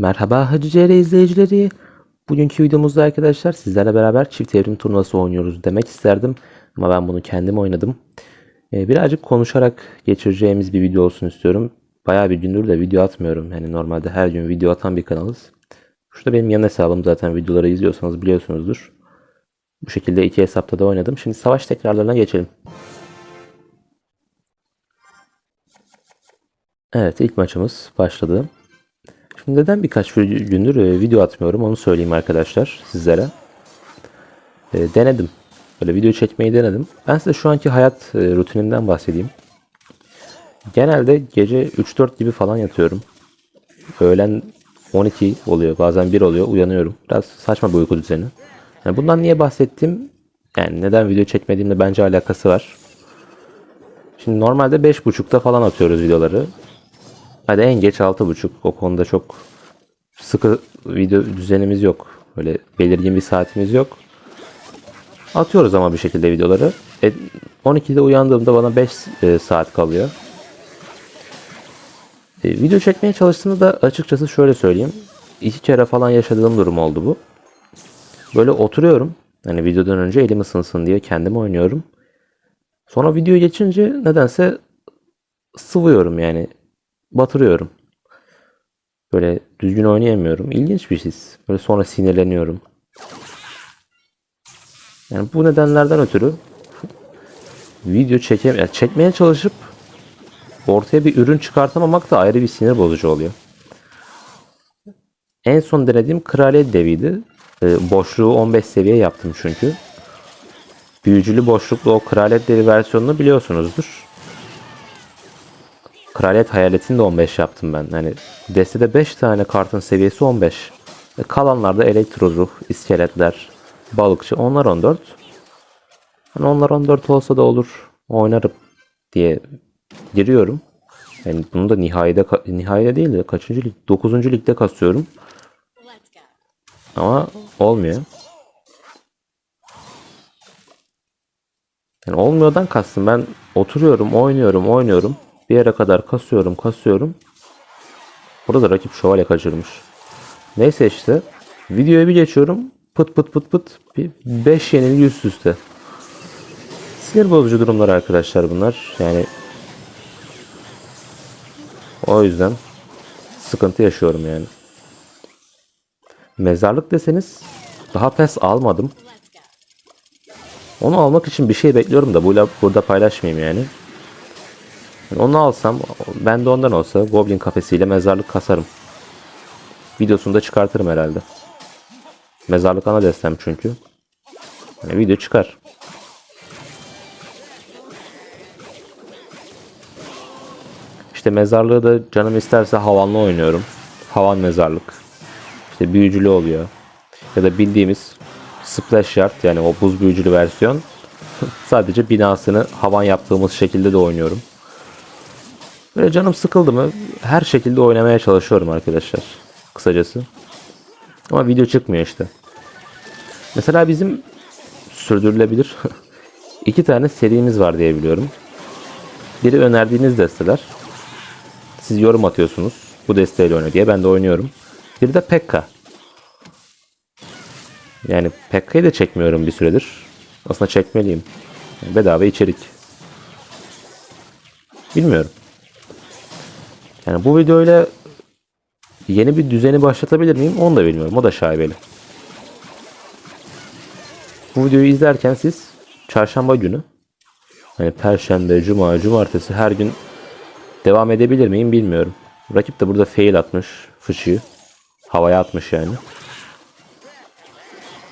Merhaba Hacı CR izleyicileri. Bugünkü videomuzda arkadaşlar sizlerle beraber çift evrim turnuvası oynuyoruz demek isterdim. Ama ben bunu kendim oynadım. Ee, birazcık konuşarak geçireceğimiz bir video olsun istiyorum. Bayağı bir gündür de video atmıyorum. Yani normalde her gün video atan bir kanalız. Şurada benim yan hesabım zaten videoları izliyorsanız biliyorsunuzdur. Bu şekilde iki hesapta da oynadım. Şimdi savaş tekrarlarına geçelim. Evet ilk maçımız başladı. Şimdi neden birkaç gündür e, video atmıyorum onu söyleyeyim arkadaşlar sizlere. E, denedim. Böyle video çekmeyi denedim. Ben size şu anki hayat e, rutinimden bahsedeyim. Genelde gece 3-4 gibi falan yatıyorum. Öğlen 12 oluyor bazen 1 oluyor uyanıyorum. Biraz saçma bir uyku düzeni. Yani bundan niye bahsettim? Yani neden video çekmediğimle bence alakası var. Şimdi normalde 5.30'da falan atıyoruz videoları. Hadi en geç 6.30. O konuda çok sıkı video düzenimiz yok. Böyle belirgin bir saatimiz yok. Atıyoruz ama bir şekilde videoları. E, 12'de uyandığımda bana 5 e, saat kalıyor. E, video çekmeye çalıştığımda da açıkçası şöyle söyleyeyim. İki kere falan yaşadığım durum oldu bu. Böyle oturuyorum. Hani videodan önce elim ısınsın diye kendim oynuyorum. Sonra video geçince nedense sıvıyorum yani. Batırıyorum. Böyle düzgün oynayamıyorum. İlginç bir his. Böyle sonra sinirleniyorum. Yani bu nedenlerden ötürü video çekem yani çekmeye çalışıp ortaya bir ürün çıkartamamak da ayrı bir sinir bozucu oluyor. En son denediğim kraliyet deviydi. Ee, boşluğu 15 seviye yaptım çünkü. Büyücülü boşluklu o kraliyet devi versiyonunu biliyorsunuzdur. Kraliyet hayaletini de 15 yaptım ben. Hani destede 5 tane kartın seviyesi 15. E, kalanlarda elektro ruh, iskeletler, balıkçı onlar 14. Hani onlar 14 olsa da olur oynarım diye giriyorum. Yani bunu da nihayede nihayede değil de kaçıncı lig? 9. ligde kasıyorum. Ama olmuyor. Yani olmuyordan kastım ben oturuyorum, oynuyorum, oynuyorum. Bir yere kadar kasıyorum, kasıyorum. Burada rakip şövalye kaçırmış. Neyse işte. Videoya bir geçiyorum. Pıt pıt pıt pıt. Bir 5 yenilgi üst üste. Sinir bozucu durumlar arkadaşlar bunlar. Yani o yüzden sıkıntı yaşıyorum yani. Mezarlık deseniz daha pes almadım. Onu almak için bir şey bekliyorum da burada, paylaşmayayım yani. Onu alsam ben de ondan olsa Goblin kafesiyle mezarlık kasarım. Videosunu da çıkartırım herhalde. Mezarlık ana destem çünkü. Yani video çıkar. İşte mezarlığı da canım isterse havanlı oynuyorum. Havan mezarlık. İşte büyücülü oluyor. Ya da bildiğimiz Splash Yard yani o buz büyücülü versiyon. Sadece binasını havan yaptığımız şekilde de oynuyorum. Böyle canım sıkıldı mı her şekilde oynamaya çalışıyorum arkadaşlar. Kısacası. Ama video çıkmıyor işte. Mesela bizim sürdürülebilir iki tane serimiz var diye biliyorum. Biri önerdiğiniz desteler. Siz yorum atıyorsunuz. Bu desteğiyle oyna diye. Ben de oynuyorum. Bir de Pekka. Yani Pekka'yı da çekmiyorum bir süredir. Aslında çekmeliyim. Bedava içerik. Bilmiyorum. Yani bu videoyla yeni bir düzeni başlatabilir miyim? Onu da bilmiyorum. O da şaibeli. Bu videoyu izlerken siz çarşamba günü hani perşembe, cuma, cumartesi her gün devam edebilir miyim bilmiyorum. Rakip de burada fail atmış fıçıyı. Havaya atmış yani.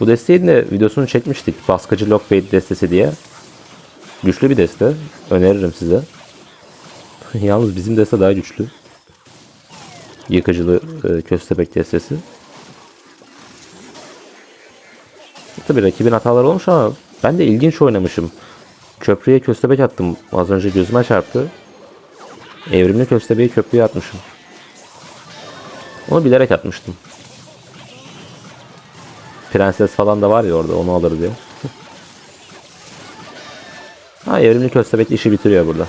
Bu desteğin de videosunu çekmiştik. Baskıcı Lockbait destesi diye. Güçlü bir deste. Öneririm size. Yalnız bizim deste daha güçlü. Yıkıcılı e, köstebek destesi. Tabi rakibin hataları olmuş ama ben de ilginç oynamışım. Köprüye köstebek attım. Az önce gözüme çarptı. Evrimli köstebeği köprüye atmışım. Onu bilerek atmıştım. Prenses falan da var ya orada onu alır diye. ha evrimli köstebek işi bitiriyor burada.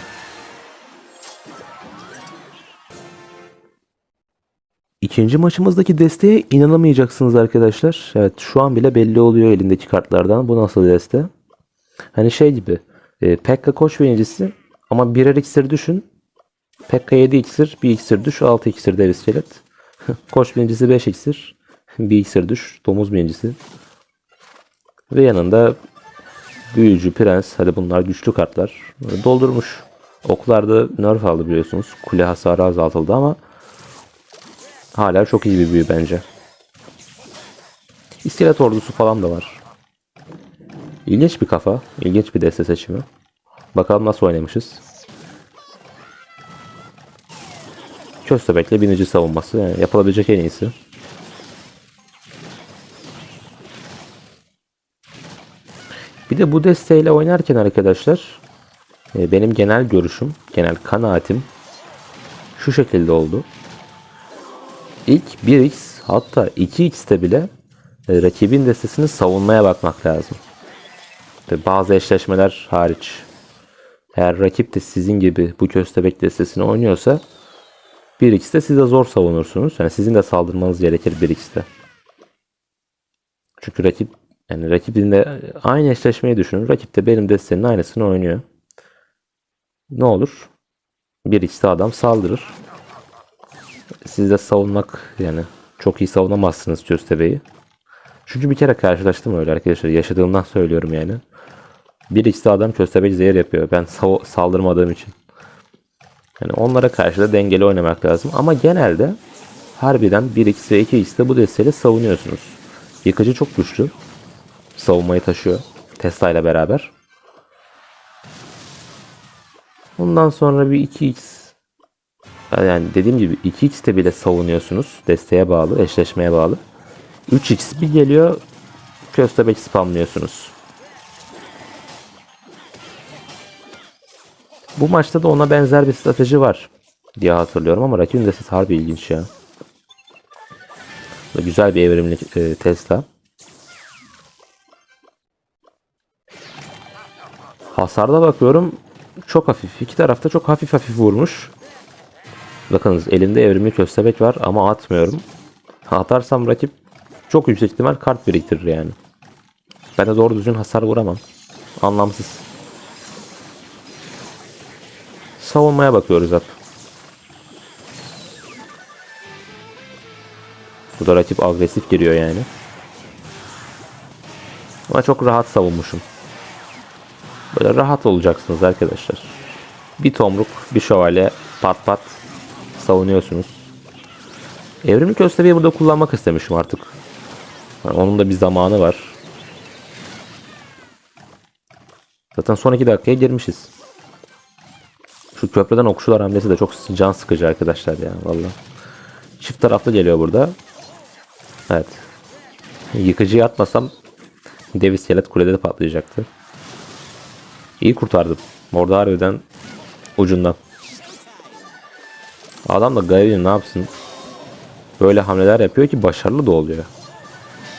İkinci maçımızdaki desteğe inanamayacaksınız arkadaşlar. Evet şu an bile belli oluyor elindeki kartlardan. Bu nasıl deste? Hani şey gibi. E, Pekka koç birincisi ama birer iksir düşün. Pekka 7 iksir, bir iksir düş, 6 iksir dev iskelet. koç birincisi 5 iksir, bir iksir düş, domuz birincisi. Ve yanında büyücü, prens, hadi bunlar güçlü kartlar. Böyle Doldurmuş. Oklarda nerf aldı biliyorsunuz. Kule hasarı azaltıldı ama hala çok iyi bir büyü bence. İskelet ordusu falan da var. İlginç bir kafa. ilginç bir deste seçimi. Bakalım nasıl oynamışız. Köstebek'le binici savunması. Yani yapılabilecek en iyisi. Bir de bu desteğiyle oynarken arkadaşlar e, benim genel görüşüm, genel kanaatim şu şekilde oldu. İlk 1x hatta 2x'te bile e, rakibin destesini savunmaya bakmak lazım. Bazı eşleşmeler hariç. Eğer rakip de sizin gibi bu köstebek destesini oynuyorsa 1x'te siz de zor savunursunuz. Yani sizin de saldırmanız gerekir 1x'te. Çünkü rakip yani rakibin de aynı eşleşmeyi düşünün. Rakip de benim destenin aynısını oynuyor. Ne olur? 1x'te adam saldırır. Siz de savunmak yani çok iyi savunamazsınız köstebeği. Çünkü bir kere karşılaştım öyle arkadaşlar. Yaşadığımdan söylüyorum yani. Bir ikisi adam köstebek zehir yapıyor. Ben sav- saldırmadığım için. Yani onlara karşı da dengeli oynamak lazım. Ama genelde harbiden 1x ve 2x de bu desteyle savunuyorsunuz. Yıkıcı çok güçlü. Savunmayı taşıyor. Tesla ile beraber. Ondan sonra bir 2x yani dediğim gibi 2x'te bile savunuyorsunuz. Desteğe bağlı, eşleşmeye bağlı. 3x bir geliyor köstebek spamlıyorsunuz. Bu maçta da ona benzer bir strateji var diye hatırlıyorum ama rakibin destesi harbi ilginç ya. Güzel bir evrimli e, Tesla. Hasarda bakıyorum çok hafif. İki tarafta çok hafif hafif vurmuş. Bakınız elimde evrimli köstebek var ama atmıyorum. Atarsam rakip çok yüksek ihtimal kart biriktirir yani. Ben de doğru düzgün hasar vuramam. Anlamsız. Savunmaya bakıyoruz hep. Bu da rakip agresif giriyor yani. Ama çok rahat savunmuşum. Böyle rahat olacaksınız arkadaşlar. Bir tomruk, bir şövalye pat pat savunuyorsunuz. Evrimli köstebeği burada kullanmak istemişim artık. Yani onun da bir zamanı var. Zaten son iki dakikaya girmişiz. Şu köprüden okçular hamlesi de çok can sıkıcı arkadaşlar ya valla. Çift taraflı geliyor burada. Evet. Yıkıcıyı atmasam dev iskelet kulede de patlayacaktı. İyi kurtardım. Orada harbiden ucundan. Adam da garibim ne yapsın? Böyle hamleler yapıyor ki başarılı da oluyor.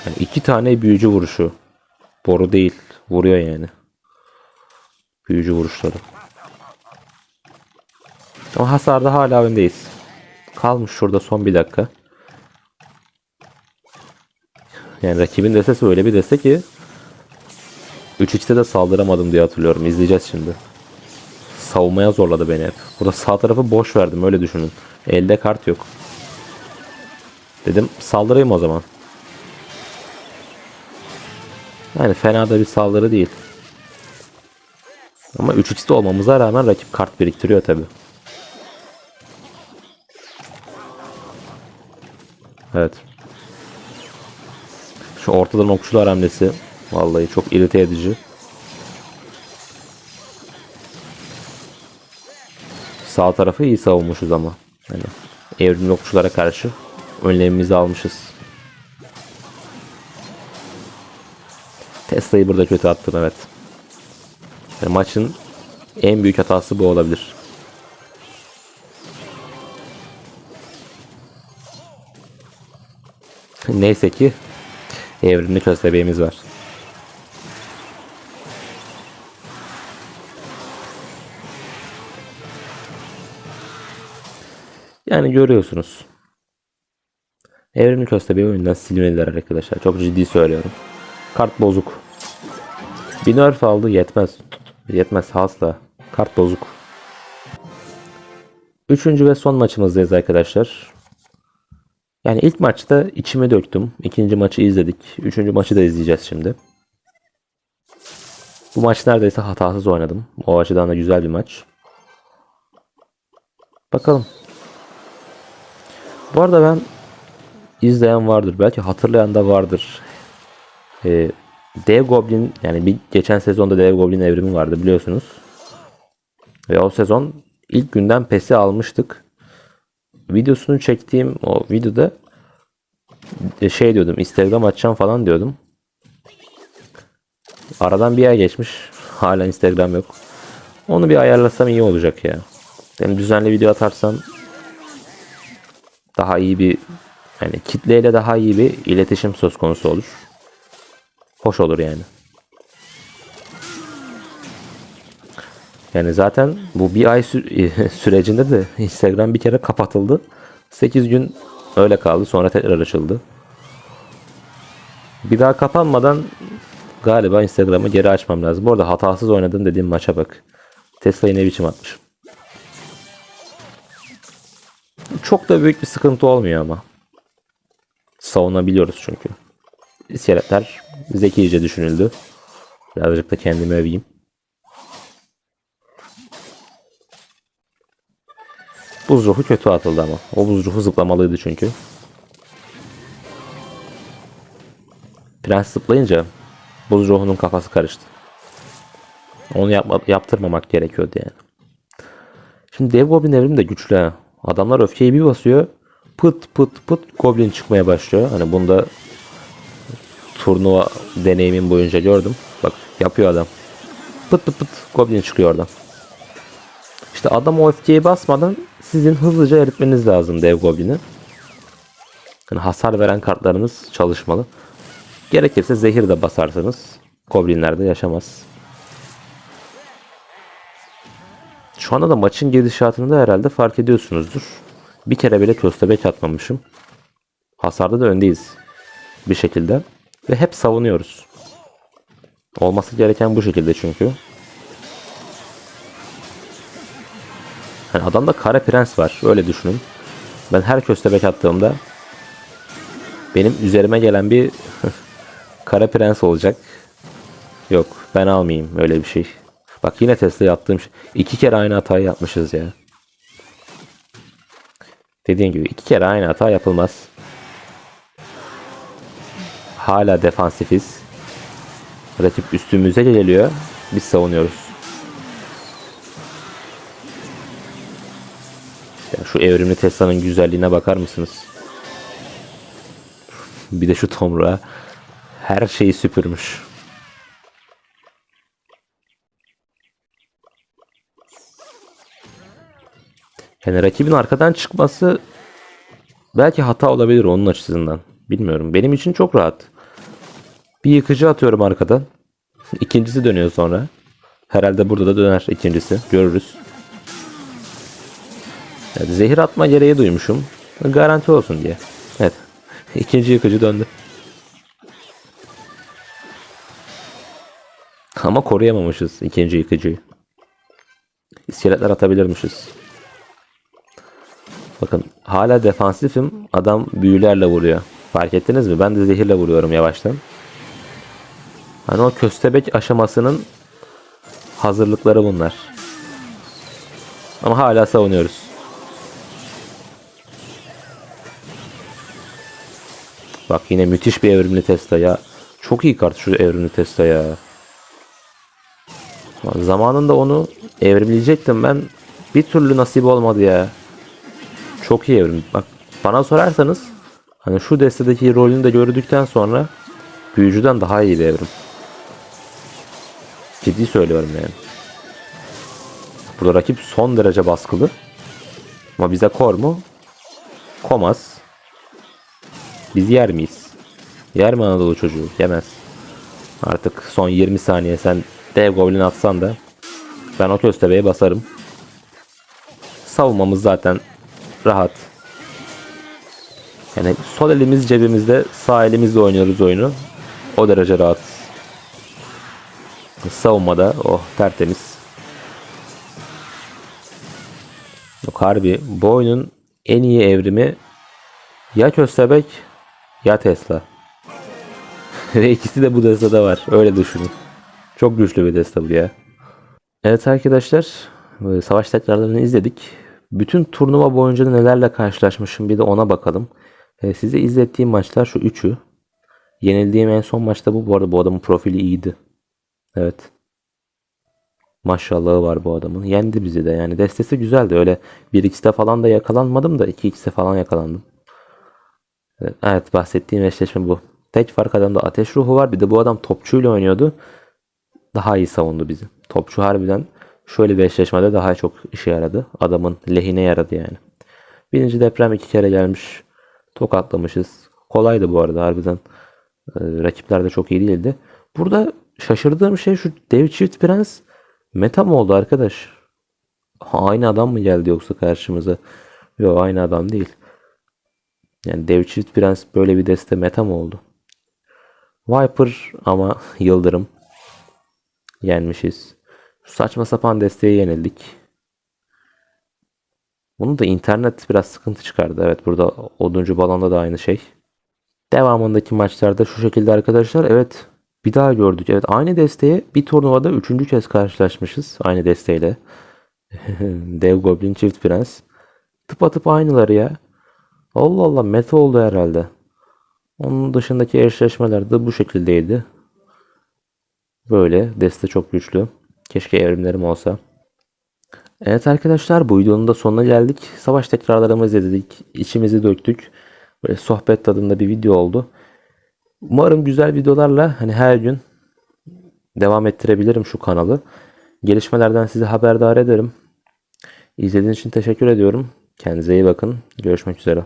Yani iki tane büyücü vuruşu. Boru değil. Vuruyor yani. Büyücü vuruşları. Ama hasarda hala öndeyiz. Kalmış şurada son bir dakika. Yani rakibin destesi öyle bir deste ki 3x'te de saldıramadım diye hatırlıyorum. İzleyeceğiz şimdi. Savunmaya zorladı beni hep. Burada sağ tarafı boş verdim öyle düşünün. Elde kart yok. Dedim saldırayım o zaman. Yani fena da bir saldırı değil. Ama 3x'te olmamıza rağmen rakip kart biriktiriyor tabi. Evet. Şu ortadan okçular hamlesi vallahi çok irite edici. Sağ tarafı iyi savunmuşuz ama. Yani evrimli okçulara karşı önlemimizi almışız. Tesla'yı burada kötü attım evet. Yani maçın en büyük hatası bu olabilir. Neyse ki evrimli köstebeğimiz var. Yani görüyorsunuz. Evrimli köstebeği oyundan silmeliler arkadaşlar. Çok ciddi söylüyorum. Kart bozuk. Bir nerf aldı yetmez. Yetmez asla. Kart bozuk. Üçüncü ve son maçımızdayız arkadaşlar. Yani ilk maçta içime döktüm. İkinci maçı izledik. Üçüncü maçı da izleyeceğiz şimdi. Bu maç neredeyse hatasız oynadım. O açıdan da güzel bir maç. Bakalım. Bu arada ben izleyen vardır. Belki hatırlayan da vardır. Ee, Dev Goblin yani bir geçen sezonda Dev Goblin evrimi vardı biliyorsunuz. Ve o sezon ilk günden PES'i almıştık. Videosunu çektiğim o videoda e, şey diyordum Instagram açacağım falan diyordum. Aradan bir ay geçmiş. Hala Instagram yok. Onu bir ayarlasam iyi olacak ya. Yani düzenli video atarsam daha iyi bir yani kitleyle daha iyi bir iletişim söz konusu olur. Hoş olur yani. Yani zaten bu bir ay sü- sürecinde de Instagram bir kere kapatıldı. 8 gün öyle kaldı. Sonra tekrar açıldı. Bir daha kapanmadan galiba Instagram'ı geri açmam lazım. Bu arada hatasız oynadım dediğim maça bak. Tesla'yı ne biçim atmışım. Çok da büyük bir sıkıntı olmuyor ama. Savunabiliyoruz çünkü. İskeletler zekice düşünüldü. Birazcık da kendimi öveyim. Buz ruhu kötü atıldı ama. O buz ruhu zıplamalıydı çünkü. Prens zıplayınca buz ruhunun kafası karıştı. Onu yapma, yaptırmamak gerekiyordu yani. Şimdi dev goblin evrimi de güçlü. Adamlar öfkeyi bir basıyor. Pıt pıt pıt goblin çıkmaya başlıyor. Hani bunda turnuva deneyimim boyunca gördüm. Bak yapıyor adam. Pıt pıt pıt goblin çıkıyor oradan. İşte adam o öfkeyi basmadan sizin hızlıca eritmeniz lazım dev goblini. Yani hasar veren kartlarınız çalışmalı. Gerekirse zehir de basarsanız goblinler de yaşamaz. Şu anda da maçın gidişatını da herhalde fark ediyorsunuzdur. Bir kere bile köstebek atmamışım. Hasarda da öndeyiz. Bir şekilde. Ve hep savunuyoruz. Olması gereken bu şekilde çünkü. Hani adamda kara prens var. Öyle düşünün. Ben her köstebek attığımda benim üzerime gelen bir kara prens olacak. Yok ben almayayım öyle bir şey. Bak yine Tesla yaptığım şey. İki kere aynı hatayı yapmışız ya. Dediğim gibi iki kere aynı hata yapılmaz. Hala defansifiz. Rakip üstümüze geliyor. Biz savunuyoruz. Ya şu evrimli Tesla'nın güzelliğine bakar mısınız? Bir de şu tomruğa her şeyi süpürmüş. Yani rakibin arkadan çıkması belki hata olabilir onun açısından. Bilmiyorum. Benim için çok rahat. Bir yıkıcı atıyorum arkadan. İkincisi dönüyor sonra. Herhalde burada da döner ikincisi. Görürüz. Evet, zehir atma gereği duymuşum. Garanti olsun diye. Evet. İkinci yıkıcı döndü. Ama koruyamamışız ikinci yıkıcıyı. İskeletler atabilirmişiz. Bakın hala defansifim. Adam büyülerle vuruyor. Fark ettiniz mi? Ben de zehirle vuruyorum yavaştan. Hani o köstebek aşamasının hazırlıkları bunlar. Ama hala savunuyoruz. Bak yine müthiş bir evrimli Tesla ya. Çok iyi kart şu evrimli Tesla ya. Zamanında onu evrimleyecektim ben. Bir türlü nasip olmadı ya. Çok iyi evrim. Bak bana sorarsanız hani şu destedeki rolünü de gördükten sonra büyücüden daha iyi bir evrim. Ciddi söylüyorum yani. Burada rakip son derece baskılı. Ama bize kor mu? Komaz. Biz yer miyiz? Yer mi Anadolu çocuğu? Yemez. Artık son 20 saniye sen dev goblin atsan da ben o köstebeğe basarım. Savunmamız zaten rahat. Yani sol elimiz cebimizde, sağ elimizle oynuyoruz oyunu. O derece rahat. Savunmada oh tertemiz. Yok harbi bu oyunun en iyi evrimi ya Köstebek ya Tesla. Ve ikisi de bu destada var. Öyle düşünün. Çok güçlü bir desta bu ya. Evet arkadaşlar. Savaş tekrarlarını izledik. Bütün turnuva boyunca nelerle karşılaşmışım bir de ona bakalım. E, Size izlettiğim maçlar şu üçü. Yenildiğim en son maçta bu. Bu arada bu adamın profili iyiydi. Evet. Maşallahı var bu adamın. Yendi bizi de yani. Destesi güzeldi. Öyle 1x'te falan da yakalanmadım da 2x'te falan yakalandım. Evet bahsettiğim eşleşme bu. Tek fark adamda ateş ruhu var. Bir de bu adam topçuyla oynuyordu. Daha iyi savundu bizi. Topçu harbiden şöyle bir eşleşmede daha çok işe yaradı. Adamın lehine yaradı yani. Birinci deprem iki kere gelmiş. Tokatlamışız. Kolaydı bu arada harbiden. Ee, rakipler de çok iyi değildi. Burada şaşırdığım şey şu dev çift prens meta mı oldu arkadaş? Ha, aynı adam mı geldi yoksa karşımıza? Yok aynı adam değil. Yani dev çift prens böyle bir deste meta mı oldu? Viper ama Yıldırım. Yenmişiz. Şu saçma sapan desteği yenildik. Bunu da internet biraz sıkıntı çıkardı. Evet burada oduncu balonda da aynı şey. Devamındaki maçlarda şu şekilde arkadaşlar. Evet bir daha gördük. Evet aynı desteğe bir turnuvada üçüncü kez karşılaşmışız. Aynı desteğiyle. Dev Goblin Çift Prens. Tıpatıp aynıları ya. Allah Allah meta oldu herhalde. Onun dışındaki eşleşmeler de bu şekildeydi. Böyle. Deste çok güçlü. Keşke evrimlerim olsa. Evet arkadaşlar bu videonun da sonuna geldik. Savaş tekrarlarımızı izledik. İçimizi döktük. Böyle sohbet tadında bir video oldu. Umarım güzel videolarla hani her gün devam ettirebilirim şu kanalı. Gelişmelerden sizi haberdar ederim. İzlediğiniz için teşekkür ediyorum. Kendinize iyi bakın. Görüşmek üzere.